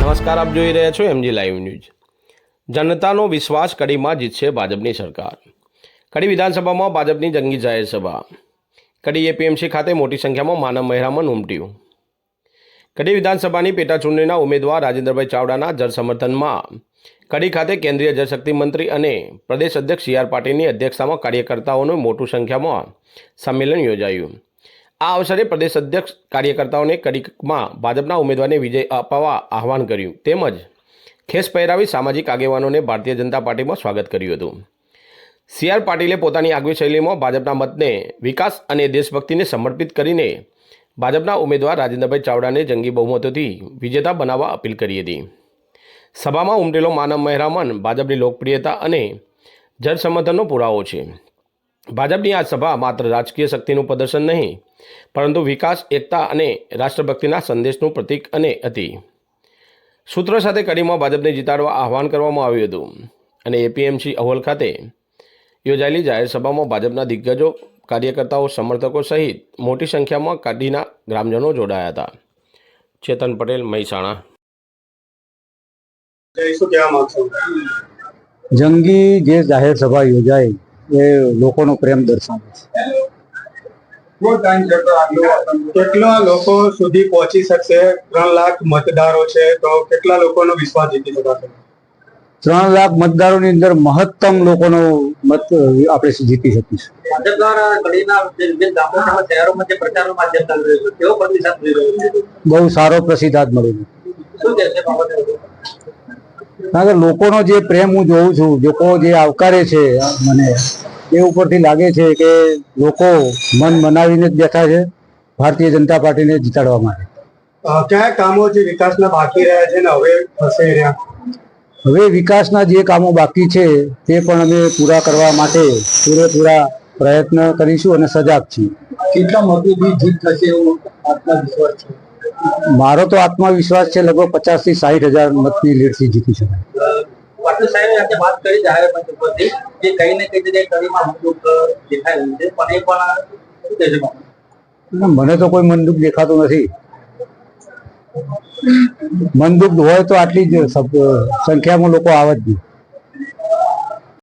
નમસ્કાર, આપ જોઈ રહ્યા છો એમજી લાઈવ ન્યૂઝ જનતાનો વિશ્વાસ કડીમાં જીતશે ભાજપની સરકાર. કડી વિધાનસભામાં ભાજપની જંગી જાહેર સભા. કડી એપીએમસી ખાતે મોટી સંખ્યામાં માનવ મહેરામણ ઉમટ્યું. કડી વિધાનસભાની પેટાચૂંટણીના ઉમેદવાર રાજેન્દ્રભાઈ ચાવડાના જળ સમર્થનમાં કડી ખાતે કેન્દ્રીય જળશક્તિ મંત્રી અને પ્રદેશ અધ્યક્ષ સી આર પાટીલની અધ્યક્ષતામાં કાર્યકર્તાઓનું મોટું સંખ્યામાં સંમેલન યોજાયું. આ અવસરે પ્રદેશ અધ્યક્ષ કાર્યકર્તાઓને કડીકમાં ભાજપના ઉમેદવારને વિજય અપાવવા આહવાન કર્યું. તેમજ ખેસ પહેરાવી સામાજિક આગેવાનોને ભારતીય જનતા પાર્ટીમાં સ્વાગત કર્યું હતું. સી આર પાટીલે પોતાની આગવી શૈલીમાં ભાજપના મતને વિકાસ અને દેશભક્તિને સમર્પિત કરીને ભાજપના ઉમેદવાર રાજેન્દ્રભાઈ ચાવડાને જંગી બહુમતોથી વિજેતા બનાવવા અપીલ કરી હતી. સભામાં ઉમટેલો માનવ મહેરામન ભાજપની લોકપ્રિયતા અને જળ સમર્થનનો પુરાવો છે. ભાજપની આ સભા માત્ર રાજકીય શક્તિનું પ્રદર્શન નહીં પરંતુ વિકાસ એકતા અને રાષ્ટ્રભક્તિના સંદેશનું પ્રતીક અને હતી સૂત્રો સાથે કડીમાં ભાજપને જીતાડવા આહવાન કરવામાં આવ્યું હતું અને એપીએમસી અહોલ ખાતે યોજાયેલી જાહેર સભામાં ભાજપના દિગ્ગજો કાર્યકર્તાઓ સમર્થકો સહિત મોટી સંખ્યામાં કાઢીના ગ્રામજનો જોડાયા હતા. ચેતન પટેલ મહેસાણા. જંગી જે જાહેર સભા યોજાઈ એ લોકોનો પ્રેમ દર્શાવે છે. કેટલા લોકો સુધી પહોંચી શકશે? ત્રણ લાખ મતદારો છે તો કેટલા લોકોનો વિશ્વાસ જીતી શકાશે ત્રણ લાખ મતદારોની અંદર મહત્તમ લોકોનો મત આપણે જીતી શકીશું. ભાજપ દ્વારા કડીના જે વિવિધ ગામો તેમજ શહેરોમાં જે પ્રચારનો માધ્યમ ચાલી રહ્યું છે કેવો પ્રતિસાદ મળી રહ્યો છે. બહુ સારો પ્રતિસાદ મળ્યો શું કહે છે બાબતે? કારણ કે લોકોનો જે પ્રેમ હું જોઉં છું લોકો જે આવકારે છે મને એ ઉપરથી લાગે છે કે લોકો મન મનાવીને જ બેઠા છે ભારતીય જનતા પાર્ટીને જીતાડવા માટે. કયા કામો જે વિકાસના બાકી રહ્યા છે ને હવે થશે રહ્યા? હવે વિકાસના જે કામો બાકી છે તે પણ અમે પૂરા કરવા માટે પૂરેપૂરા પ્રયત્ન કરીશું અને સજાગ છીએ. કેટલા મોટી જીત થશે એવો આત્મવિશ્વાસ છે? મારો તો આત્મવિશ્વાસ છે લગભગ પચાસથી સાહીઠ હજાર મતની લીડથી જીતી શકાય. મને તો કોઈ મન દુઃખ દેખાતું નથી. મન દુઃખ હોય તો આટલી જ સંખ્યામાં લોકો આવે જ નહીં.